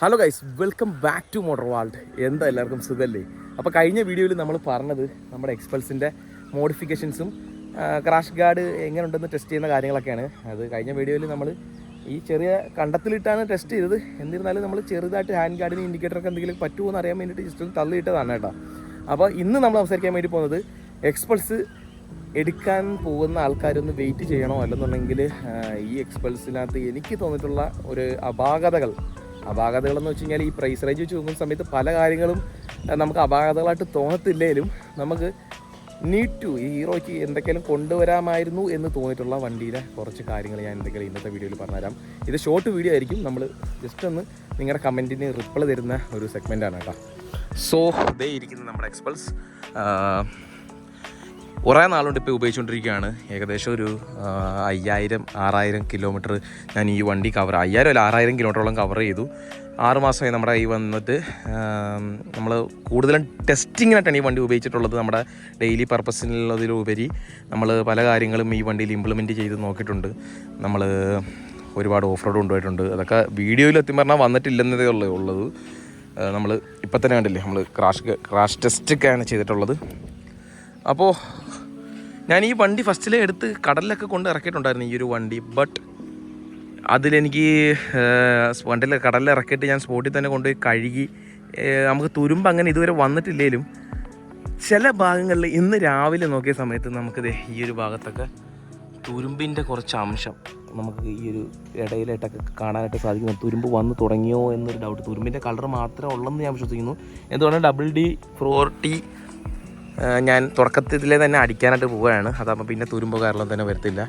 Hello guys welcome back to motor world എന്താ എല്ലാവർക്കും സുഖല്ലേ? അപ്പോൾ കഴിഞ്ഞ വീഡിയോയിൽ നമ്മൾ പറഞ്ഞത് നമ്മുടെ എക്സ്പൾസിന്റെ മോഡിഫിക്കേഷൻസും ക്രാഷ് ഗാർഡ് എങ്ങനെ ഉണ്ടെന്ന് ടെസ്റ്റ് ചെയ്യുന്ന കാര്യങ്ങളൊക്കെയാണ്. അത് കഴിഞ്ഞ വീഡിയോയിൽ നമ്മൾ ഈ ചെറിയ കണ്ടത്തിലിട്ടാണ് ടെസ്റ്റ് ചെയ്തത്. എന്നിരുന്നാലും നമ്മൾ ചെറുതായിട്ട് ഹാൻഡ് ഗാർഡിന് ഇൻഡിക്കേറ്ററൊക്കെ എന്തെങ്കിലും പറ്റുമോ എന്ന് അറിയാൻ വേണ്ടിയിട്ട് ജസ്റ്റ് ഒന്ന് തള്ളിയിട്ടതാണ് കേട്ടോ. അപ്പോൾ ഇന്ന് നമ്മൾ സംസാരിക്കാൻ വേണ്ടി പോകുന്നത് എക്സ്പൾസ് എടുക്കാൻ പോകുന്ന ആൾക്കാരൊന്ന് വെയിറ്റ് ചെയ്യണോ? അല്ലെന്നുണ്ടെങ്കിൽ ഈ എക്സ്പൾസിനകത്ത് എനിക്ക് തോന്നിയിട്ടുള്ള ഒരു അപാകതകൾ അപാകതകൾ എന്ന് വെച്ച് കഴിഞ്ഞാൽ ഈ പ്രൈസ് റേഞ്ച് വെച്ച് നോക്കുന്ന സമയത്ത് പല കാര്യങ്ങളും നമുക്ക് അപാകതകളായിട്ട് തോന്നത്തില്ലേലും നമുക്ക് നീഡ് ടു ഈ ഹീറോയ്ക്ക് എന്തൊക്കെയാലും കൊണ്ടുവരാമായിരുന്നു എന്ന് തോന്നിയിട്ടുള്ള വണ്ടിയിലെ കുറച്ച് കാര്യങ്ങൾ ഞാൻ എന്തെങ്കിലും ഇന്നത്തെ വീഡിയോയിൽ പറഞ്ഞുതരാം. ഇത് ഷോർട്ട് വീഡിയോ ആയിരിക്കും. നമ്മൾ ജസ്റ്റ് ഒന്ന് നിങ്ങളുടെ കമന്റിന് റിപ്ലൈ തരുന്ന ഒരു സെഗ്മെന്റാണ് കേട്ടോ. സോ ദേ ഇരിക്കുന്നത് നമ്മുടെ എക്സ്പൾസ് കുറേ നാളുകൊണ്ട് ഇപ്പോൾ ഉപയോഗിച്ചുകൊണ്ടിരിക്കുകയാണ്. ഏകദേശം ഒരു അയ്യായിരം ആറായിരം കിലോമീറ്റർ ഞാൻ ഈ വണ്ടി കവർ അയ്യായിരം അല്ല ആറായിരം കിലോമീറ്ററോളം കവർ ചെയ്തു. ആറുമാസമായി നമ്മുടെ ഈ വന്നിട്ട് നമ്മൾ കൂടുതലും ടെസ്റ്റിങ്ങിനായിട്ടാണ് ഈ വണ്ടി ഉപയോഗിച്ചിട്ടുള്ളത്. നമ്മുടെ ഡെയിലി പർപ്പസിനുള്ളതിലുപരി നമ്മൾ പല കാര്യങ്ങളും ഈ വണ്ടിയിൽ ഇംപ്ലിമെന്റ് ചെയ്ത് നോക്കിയിട്ടുണ്ട്. നമ്മൾ ഒരുപാട് ഓഫ് റോഡ് കൊണ്ടുപോയിട്ടുണ്ട്. അതൊക്കെ വീഡിയോയിൽ എത്തി പറഞ്ഞാൽ വന്നിട്ടില്ലെന്നതേ ഉള്ളൂ ഉള്ളത്. നമ്മൾ ഇപ്പം തന്നെ കണ്ടില്ലേ നമ്മൾ ക്രാഷ് ക്രാഷ് ടെസ്റ്റൊക്കെയാണ് ചെയ്തിട്ടുള്ളത്. അപ്പോൾ ഞാൻ ഈ വണ്ടി ഫസ്റ്റിലെ എടുത്ത് കടലിലൊക്കെ കൊണ്ട് ഇറക്കിയിട്ടുണ്ടായിരുന്നു ഈ ഒരു വണ്ടി ബട്ട് അതിലെനിക്ക് വണ്ടിയിൽ കടലിൽ ഇറക്കിയിട്ട് ഞാൻ സ്പോട്ടിൽ തന്നെ കൊണ്ടുപോയി കഴുകി നമുക്ക് തുരുമ്പ് അങ്ങനെ ഇതുവരെ വന്നിട്ടില്ലേലും ചില ഭാഗങ്ങളിൽ ഇന്ന് രാവിലെ നോക്കിയ സമയത്ത് നമുക്കിത് ഈ ഒരു ഭാഗത്തൊക്കെ തുരുമ്പിന്റെ കുറച്ച് അംശം നമുക്ക് ഈ ഒരു ഇടയിലായിട്ടൊക്കെ കാണാനായിട്ട് സാധിക്കുന്നു. തുരുമ്പ് വന്ന് തുടങ്ങിയോ എന്നൊരു ഡൗട്ട് തുരുമ്പിന്റെ കളർ മാത്രമേ ഉള്ളെന്ന് ഞാൻ വിശ്വസിക്കുന്നു. എന്തുകൊണ്ടാണ് ഡബിൾ ഡി ഫോർ ടി ഞാൻ തുടക്കത്തിലെ തന്നെ അടിക്കാനായിട്ട് പോവുകയാണ്. അതാകുമ്പോൾ പിന്നെ തുരുമ്പോ കാരണം തന്നെ വരത്തില്ല.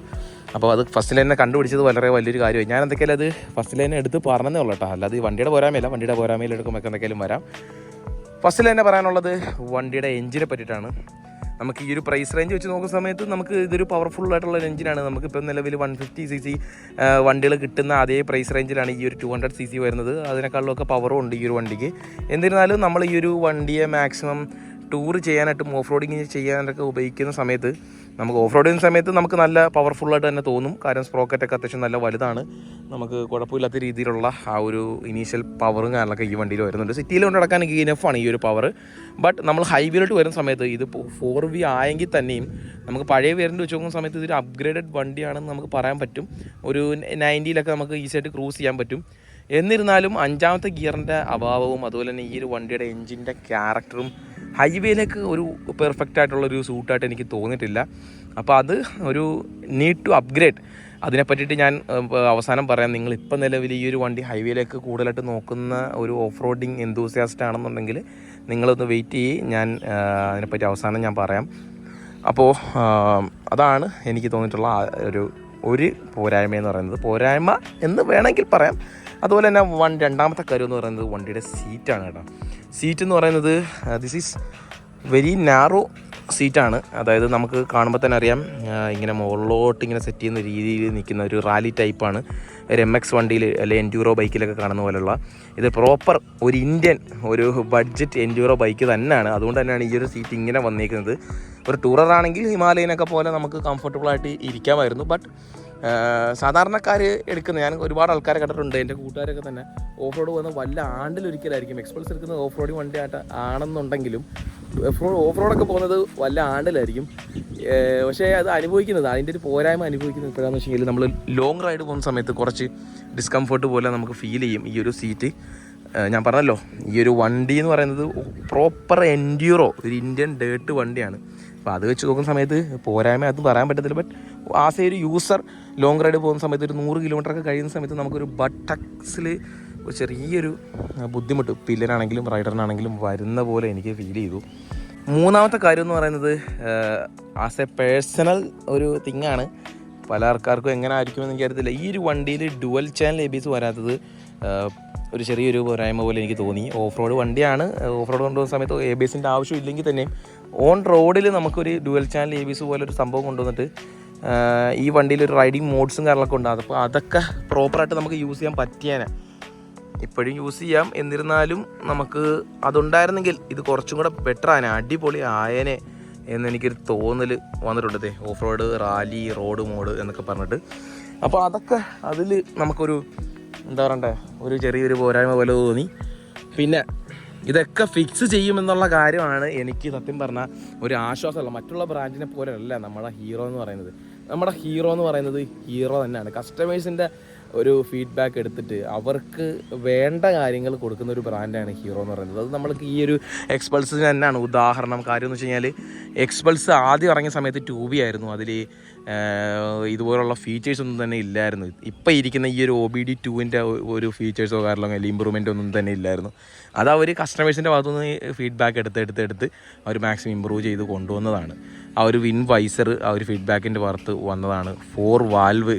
അപ്പോൾ അത് ഫസ്റ്റിൽ തന്നെ കണ്ടുപിടിച്ചത് വളരെ വലിയൊരു കാര്യമായി. ഞാൻ എന്തൊക്കെയാലും അത് ഫസ്റ്റിൽ തന്നെ എടുത്ത് പറഞ്ഞതേ ഉള്ളൂ കേട്ടോ. അല്ലാതെ ഈ വണ്ടിയുടെ പോരാമയില്ല വണ്ടിയുടെ പോരാമയിൽ എടുക്കുമ്പോൾ എന്തൊക്കെയാലും വരാം. ഫസ്റ്റിൽ തന്നെ പറയാനുള്ളത് വണ്ടിയുടെ എഞ്ചിനെ പറ്റിയിട്ടാണ്. നമുക്ക് ഈ ഒരു പ്രൈസ് റേഞ്ച് വെച്ച് നോക്കുന്ന സമയത്ത് നമുക്ക് ഇതൊരു പവർഫുൾ ആയിട്ടുള്ള ഒരു എഞ്ചിനാണ് നമുക്കിപ്പോൾ നിലവിൽ വൺ ഫിഫ്റ്റി സി സി വണ്ടികൾ കിട്ടുന്ന അതേ പ്രൈസ് റേഞ്ചിലാണ് ഈ ഒരു ടു ഹൺഡ്രഡ് സി സി വരുന്നത് അതിനേക്കാളിലൊക്കെ പവറും ഉണ്ട് ഈ ഒരു വണ്ടിക്ക്. എന്നിരുന്നാലും നമ്മൾ ഈ ഒരു വണ്ടിയെ മാക്സിമം ടൂർ ചെയ്യാനായിട്ടും ഓഫ് റോഡിങ് ചെയ്യാനൊക്കെ ഉപയോഗിക്കുന്ന സമയത്ത് നമുക്ക് ഓഫ് റോഡ് ചെയ്യുന്ന സമയത്ത് നമുക്ക് നല്ല പവർഫുള്ളായിട്ട് തന്നെ തോന്നും. കാരണം സ്പ്രോക്കറ്റൊക്കെ അത്യാവശ്യം നല്ല വലുതാണ്. നമുക്ക് കുഴപ്പമില്ലാത്ത രീതിയിലുള്ള ആ ഒരു ഇനീഷ്യൽ പവറും കാര്യങ്ങളൊക്കെ ഈ വണ്ടിയിൽ വരുന്നുണ്ട്. സിറ്റിയിൽ കൊണ്ട് നടക്കാൻ ഇനഫാണ് ഈ ഒരു പവർ ബട്ട് നമ്മൾ ഹൈവേയിലോട്ട് വരുന്ന സമയത്ത് ഇത് ഫോർ വി ആയെങ്കിൽ തന്നെയും നമുക്ക് പഴയ വേരിന്റെ വെച്ച് നോക്കുന്ന സമയത്ത് ഇതൊരു അപ്ഗ്രേഡഡ് വണ്ടിയാണെന്ന് നമുക്ക് പറയാൻ പറ്റും. ഒരു നയന്റിയിലൊക്കെ നമുക്ക് ഈസിയായിട്ട് ക്രൂസ് ചെയ്യാൻ പറ്റും. എന്നിരുന്നാലും അഞ്ചാമത്തെ ഗിയറിന്റെ അഭാവവും അതുപോലെ തന്നെ ഈ ഒരു വണ്ടിയുടെ എഞ്ചിന്റെ ക്യാരക്ടറും ഹൈവേയിലേക്ക് ഒരു പെർഫെക്റ്റ് ആയിട്ടുള്ള ഒരു സൂട്ടായിട്ട് എനിക്ക് തോന്നിയിട്ടില്ല. അപ്പോൾ അത് ഒരു നീഡ് ടു അപ്ഗ്രേഡ് അതിനെ പറ്റിയിട്ട് ഞാൻ അവസാനം പറയാം. നിങ്ങൾ ഇപ്പം നിലവിൽ ഈ ഒരു വണ്ടി ഹൈവേയിലേക്ക് കൂടുതലായിട്ട് നോക്കുന്ന ഒരു ഓഫ് റോഡിങ് എന്തൂസിയാസ്റ്റ് ആണെന്നുണ്ടെങ്കിൽ നിങ്ങളൊന്ന് വെയിറ്റ് ചെയ്യ്. ഞാൻ അതിനെപ്പറ്റി അവസാനം ഞാൻ പറയാം. അപ്പോൾ അതാണ് എനിക്ക് തോന്നിയിട്ടുള്ള ഒരു ഒരു പോരായ്മ എന്ന് പറയുന്നത് പോരായ്മ എന്ന് വേണമെങ്കിൽ പറയാം. അതുപോലെ തന്നെ വൺ രണ്ടാമത്തെ കാര്യം എന്ന് പറയുന്നത് വണ്ടിയുടെ സീറ്റാണ് കേട്ടോ. സീറ്റ് എന്ന് പറയുന്നത് ദിസ് ഈസ് വെരി നാറോ സീറ്റാണ് അതായത് നമുക്ക് കാണുമ്പോൾ തന്നെ അറിയാം ഇങ്ങനെ മുകളിലോട്ട് ഇങ്ങനെ സെറ്റ് ചെയ്യുന്ന രീതിയിൽ നിൽക്കുന്ന ഒരു റാലി ടൈപ്പാണ് ഒരു എം എക്സ് വണ്ടിയിൽ അല്ലെങ്കിൽ എൻഡ്യൂറോ ബൈക്കിലൊക്കെ കാണുന്ന പോലെയുള്ള. ഇത് പ്രോപ്പർ ഒരു ഇന്ത്യൻ ഒരു ബഡ്ജറ്റ് എൻഡ്യൂറോ ബൈക്ക് തന്നെയാണ്. അതുകൊണ്ട് തന്നെയാണ് ഈ ഒരു സീറ്റ് ഇങ്ങനെ വന്നിരിക്കുന്നത് ഒരു ടൂറർ ആണെങ്കിൽ ഹിമാലയനൊക്കെ പോലെ നമുക്ക് കംഫർട്ടബിൾ ആയിട്ട് ഇരിക്കാമായിരുന്നു. ബട്ട് സാധാരണക്കാർ എടുക്കുന്ന ഞാൻ ഒരുപാട് ആൾക്കാരെ കണ്ടിട്ടുണ്ട് എന്റെ കൂട്ടുകാരൊക്കെ തന്നെ. ഓഫ് റോഡ് പോകുന്ന വല്ല ആണ്ടിലൊരിക്കലായിരിക്കും എക്സ്പ്രസ് എടുക്കുന്നത് ഓഫ് റോഡിങ് വണ്ടി ആയിട്ട് ആണെന്നുണ്ടെങ്കിലും ഓഫ് റോഡ് ഓഫ് റോഡൊക്കെ പോകുന്നത് വല്ല ആണ്ടിലായിരിക്കും. പക്ഷേ അത് അനുഭവിക്കുന്നത് അതിന്റെ ഒരു പോരായ്മ അനുഭവിക്കുന്നത് എപ്പോഴാണെന്ന് വെച്ചെങ്കിൽ നമ്മൾ ലോങ് റൈഡ് പോകുന്ന സമയത്ത് കുറച്ച് ഡിസ്കംഫർട്ട് പോലെ നമുക്ക് ഫീൽ ചെയ്യും ഈ ഒരു സീറ്റ് ഞാൻ പറഞ്ഞല്ലോ ഈ ഒരു വണ്ടി എന്ന് പറയുന്നത് പ്രോപ്പർ എൻഡ്യൂറോ ഒരു ഇന്ത്യൻ ഡേർട്ട് വണ്ടിയാണ്. അപ്പോൾ അത് വെച്ച് നോക്കുന്ന സമയത്ത് പോരായ്മ അത് പറയാൻ പറ്റത്തില്ല ബട്ട് ആസ് എ ഒരു യൂസർ ലോങ് റൈഡ് പോകുന്ന സമയത്ത് ഒരു നൂറ് കിലോമീറ്റർ ഒക്കെ കഴിയുന്ന സമയത്ത് നമുക്കൊരു ബട്ടക്സിൽ ചെറിയൊരു ബുദ്ധിമുട്ട്. പില്ലനാണെങ്കിലും റൈഡറിനാണെങ്കിലും വരുന്ന പോലെ എനിക്ക് ഫീൽ ചെയ്തു. മൂന്നാമത്തെ കാര്യം എന്ന് പറയുന്നത് ആസ് എ പേഴ്സണൽ ഒരു തിങ്ങാണ് പല ആൾക്കാർക്കും എങ്ങനെ ആയിരിക്കുമെന്ന് എനിക്കറിയത്തില്ല ഈ ഒരു വണ്ടിയിൽ ഡുവൽ ചാനൽ എ ബിസ് വരാത്തത് ഒരു ചെറിയൊരു പോരായ്മ പോലെ എനിക്ക് തോന്നി. ഓഫ് റോഡ് വണ്ടിയാണ്. ഓഫ് റോഡ് കൊണ്ടുപോകുന്ന സമയത്ത് എ ബി എസിന്റെ ആവശ്യം ഇല്ലെങ്കിൽ തന്നെ ഓൺ റോഡിൽ നമുക്കൊരു dual channel A B S പോലെ ഒരു സംഭവം കൊണ്ടുവന്നിട്ട് ഈ വണ്ടിയിൽ ഒരു റൈഡിങ് മോഡ്സും കാര്യങ്ങളൊക്കെ ഉണ്ടാകും അപ്പോൾ അതൊക്കെ പ്രോപ്പറായിട്ട് നമുക്ക് യൂസ് ചെയ്യാൻ പറ്റിയേനെ. ഇപ്പോഴും യൂസ് ചെയ്യാം. എന്നിരുന്നാലും നമുക്ക് അതുണ്ടായിരുന്നെങ്കിൽ ഇത് കുറച്ചും കൂടെ ബെറ്റർ ആയനെ. അടിപൊളി ആയനെ എന്നെനിക്കൊരു തോന്നൽ വന്നിട്ടുണ്ട് off road rally road mode എന്നൊക്കെ പറഞ്ഞിട്ട്. അപ്പോൾ അതൊക്കെ അതിൽ നമുക്കൊരു എന്താ പറയണ്ടേ? ഒരു ചെറിയൊരു പോരായ്മ പോലെ തോന്നി. പിന്നെ ഇതൊക്കെ ഫിക്സ് ചെയ്യുമെന്നുള്ള കാര്യമാണ് എനിക്ക് സത്യം പറഞ്ഞാൽ ഒരു ആശ്വാസമല്ല മറ്റുള്ള ബ്രാൻഡിനെ പോലെ അല്ല നമ്മുടെ ഹീറോ എന്ന് പറയുന്നത്. നമ്മുടെ ഹീറോ എന്ന് പറയുന്നത് ഹീറോ തന്നെയാണ്. കസ്റ്റമേഴ്സിന്റെ ഒരു ഫീഡ്ബാക്ക് എടുത്തിട്ട് അവർക്ക് വേണ്ട കാര്യങ്ങൾ കൊടുക്കുന്ന ഒരു ബ്രാൻഡാണ് ഹീറോ എന്ന് പറയുന്നത്. അത് നമ്മൾക്ക് ഈ ഒരു എക്സ്പൾസിന് തന്നെയാണ്. ഉദാഹരണം കാര്യം എന്ന് വെച്ച് കഴിഞ്ഞാൽ എക്സ്പൾസ് ആദ്യം ഇറങ്ങിയ സമയത്ത് ടൂ ബി ആയിരുന്നു. അതിൽ ഇതുപോലുള്ള ഫീച്ചേഴ്സ് ഒന്നും തന്നെ ഇല്ലായിരുന്നു. ഇപ്പം ഇരിക്കുന്ന ഈ ഒരു ഒ ബി ഡി ടുവിന്റെ ഒരു ഫീച്ചേഴ്സോ കാരണം അല്ലെങ്കിൽ ഇമ്പ്രൂവ്മെന്റ് ഒന്നും തന്നെ ഇല്ലായിരുന്നു. അത് അവർ കസ്റ്റമേഴ്സിന്റെ ഭാഗത്തുനിന്ന് ഫീഡ്ബാക്ക് എടുത്ത് എടുത്ത് എടുത്ത് അവർ മാക്സിമം ഇമ്പ്രൂവ് ചെയ്ത് കൊണ്ടുവന്നതാണ്. ആ ഒരു വിൻ വൈസർ ആ ഒരു ഫീഡ്ബാക്കിന്റെ പുറത്ത് വന്നതാണ്. ഫോർ വാൽവ്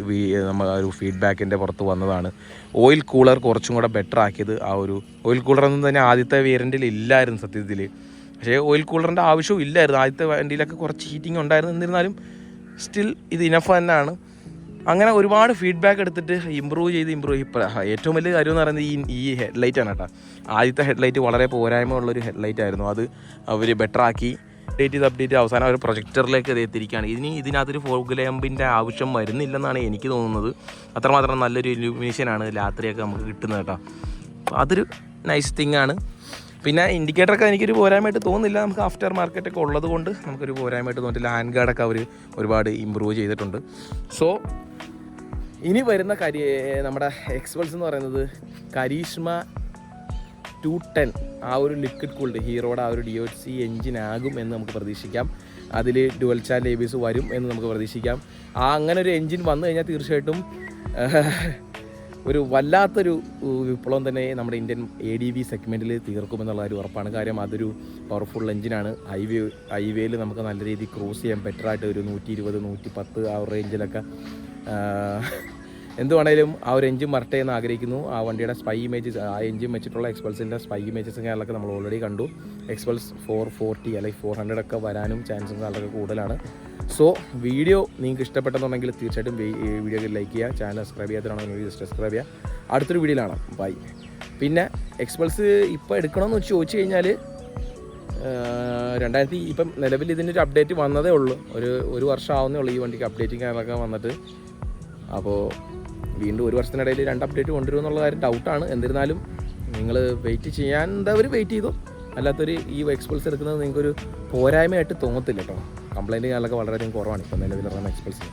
നമ്മൾ ആ ഒരു ഫീഡ്ബാക്കിന്റെ പുറത്ത് വന്നതാണ്. ഓയിൽ കൂളർ കുറച്ചും കൂടെ ബെറ്റർ ആക്കിയത് ആ ഒരു ഓയിൽ കൂളറൊന്നും തന്നെ ആദ്യത്തെ വേരിയന്റിൽ ഇല്ലായിരുന്നു സത്യത്തിൽ. പക്ഷേ ഓയിൽ കൂളറിന്റെ ആവശ്യവും ഇല്ലായിരുന്നു. ആദ്യത്തെ വണ്ടിയിലൊക്കെ കുറച്ച് ഹീറ്റിംഗ് ഉണ്ടായിരുന്നു. എന്നിരുന്നാലും സ്റ്റിൽ ഇത് ഇനഫ് തന്നെയാണ്. അങ്ങനെ ഒരുപാട് ഫീഡ്ബാക്ക് എടുത്തിട്ട് ഇമ്പ്രൂവ് ചെയ്ത് ഇമ്പ്രൂവ് ഇപ്പോൾ ഏറ്റവും വലിയ കാര്യം എന്ന് പറയുന്നത് ഈ ഈ ഹെഡ്ലൈറ്റ് ആണ് കേട്ടോ. ആദ്യത്തെ ഹെഡ്ലൈറ്റ് വളരെ പോരായ്മ ഉള്ളൊരു ഹെഡ്ലൈറ്റ് ആയിരുന്നു. അത് അവർ ബെറ്റർ ആക്കി അപ്ഡേറ്റ് ചെയ്ത് അപ്ഡേറ്റ് അവസാനം അവർ പ്രൊജക്ടറിലേക്ക് അത് എത്തിയിരിക്കുകയാണ്. ഇനി ഇതിനകത്തൊരു ഫോഗ് ലാമ്പിന്റെ ആവശ്യം വരുന്നില്ലെന്നാണ് എനിക്ക് തോന്നുന്നത്. അത്രമാത്രം നല്ലൊരു ഇലുമിനേഷനാണ് രാത്രിയൊക്കെ നമുക്ക് കിട്ടുന്നത് കേട്ടോ. അപ്പോൾ അതൊരു നൈസ് തിങ്ങാണ് പിന്നെ ഇൻഡിക്കേറ്റർ ഇൻഡിക്കേറ്ററൊക്കെ എനിക്കൊരു പോരായ്മയായിട്ട് തോന്നുന്നില്ല. നമുക്ക് ആഫ്റ്റർ മാർക്കറ്റൊക്കെ ഉള്ളത് കൊണ്ട് നമുക്കൊരു പോരായ്മയായിട്ട് തോന്നിയില്ല ഹാൻഡ് ഗാർഡൊക്കെ അവർ ഒരുപാട് ഇമ്പ്രൂവ് ചെയ്തിട്ടുണ്ട്. സോ ഇനി വരുന്ന കരി നമ്മുടെ എക്സ്പൾസ് എന്ന് പറയുന്നത് കരീഷ്മ ടു ടെൻ ആ ഒരു ലിക്വിഡ് കൂൾഡ് ഹീറോയുടെ ആ ഒരു ഡി ഒ സി എഞ്ചിൻ ആകും എന്ന് നമുക്ക് പ്രതീക്ഷിക്കാം. അതിൽ ഡുവൽ ചാൻ എസ് വരും എന്ന് നമുക്ക് പ്രതീക്ഷിക്കാം. ആ അങ്ങനെ ഒരു എഞ്ചിൻ വന്നു കഴിഞ്ഞാൽ തീർച്ചയായിട്ടും ഒരു വല്ലാത്തൊരു വിപ്ലവം തന്നെ നമ്മുടെ ഇന്ത്യൻ എ ഡി വി സെഗ്മെന്റിൽ തീർക്കുമെന്നുള്ള ഒരു ഉറപ്പാണ്. കാര്യം അതൊരു പവർഫുൾ എഞ്ചിനാണ് ഹൈവേ ഹൈവേയിൽ നമുക്ക് നല്ല രീതിയിൽ ക്രോസ് ചെയ്യാൻ ബെറ്ററായിട്ട് ഒരു നൂറ്റി ഇരുപത് നൂറ്റി പത്ത് ആ റേഞ്ചിലൊക്കെ എന്തുവാണേലും ആ ഒരു എഞ്ചിൻ മറട്ടെ എന്ന് ആഗ്രഹിക്കുന്നു. ആ വണ്ടിയുടെ സ്പൈ ഇമേജസ് ആ എഞ്ചിൻ വെച്ചിട്ടുള്ള എക്സ്പൾസിന്റെ സ്പൈ ഇമേജസ് കാര്യങ്ങളൊക്കെ നമ്മൾ ഓൾറെഡി കണ്ടു. എക്സ്പൾസ് ഫോർ ഫോർട്ടി അല്ലെങ്കിൽ ഫോർ ഹൺഡ്രഡ് ഒക്കെ വരാനും ചാൻസും വളരെ കൂടുതലാണ്. സോ വീഡിയോ നിങ്ങൾക്ക് ഇഷ്ടപ്പെട്ടെന്നുണ്ടെങ്കിൽ തീർച്ചയായിട്ടും വീഡിയോ ലൈക്ക് ചെയ്യുക ചാനൽ സബ്സ്ക്രൈബ് ചെയ്യാത്തതാണെങ്കിൽ ജസ്റ്റ് സബ്സ്ക്രൈബ് ചെയ്യുക. അടുത്തൊരു വീഡിയോയിലാണ് ബൈ പിന്നെ എക്സ്പൾസ് ഇപ്പോൾ എടുക്കണമെന്ന് വെച്ച് ചോദിച്ചു കഴിഞ്ഞാൽ രണ്ടായിരത്തി ഇപ്പം നിലവിൽ ഇതിന്റെ ഒരു അപ്ഡേറ്റ് വന്നതേ ഉള്ളൂ. ഒരു ഒരു വർഷം ആവുന്നേ ഉള്ളൂ ഈ വണ്ടിക്ക് അപ്ഡേറ്റിംഗ് കാര്യങ്ങളൊക്കെ വന്നിട്ട്. അപ്പോൾ വീണ്ടും ഒരു വർഷത്തിനിടയിൽ രണ്ട് അപ്ഡേറ്റ് കൊണ്ടുവരും എന്നുള്ള കാര്യം ഡൗട്ടാണ് എന്നിരുന്നാലും നിങ്ങൾ വെയിറ്റ് ചെയ്യാൻ എന്താ വെയിറ്റ് ചെയ്തു? അല്ലാത്തൊരു ഈ എക്സ്പൾസ് എടുക്കുന്നത് നിങ്ങൾക്കൊരു പോരായ്മയായിട്ട് തോന്നത്തില്ല കേട്ടോ. കംപ്ലൈന്റ് ചെയ്യാനൊക്കെ വളരെയധികം കുറവാണ് ഇപ്പോൾ നിലവിലിറങ്ങുന്ന എക്സ്പൾസിന്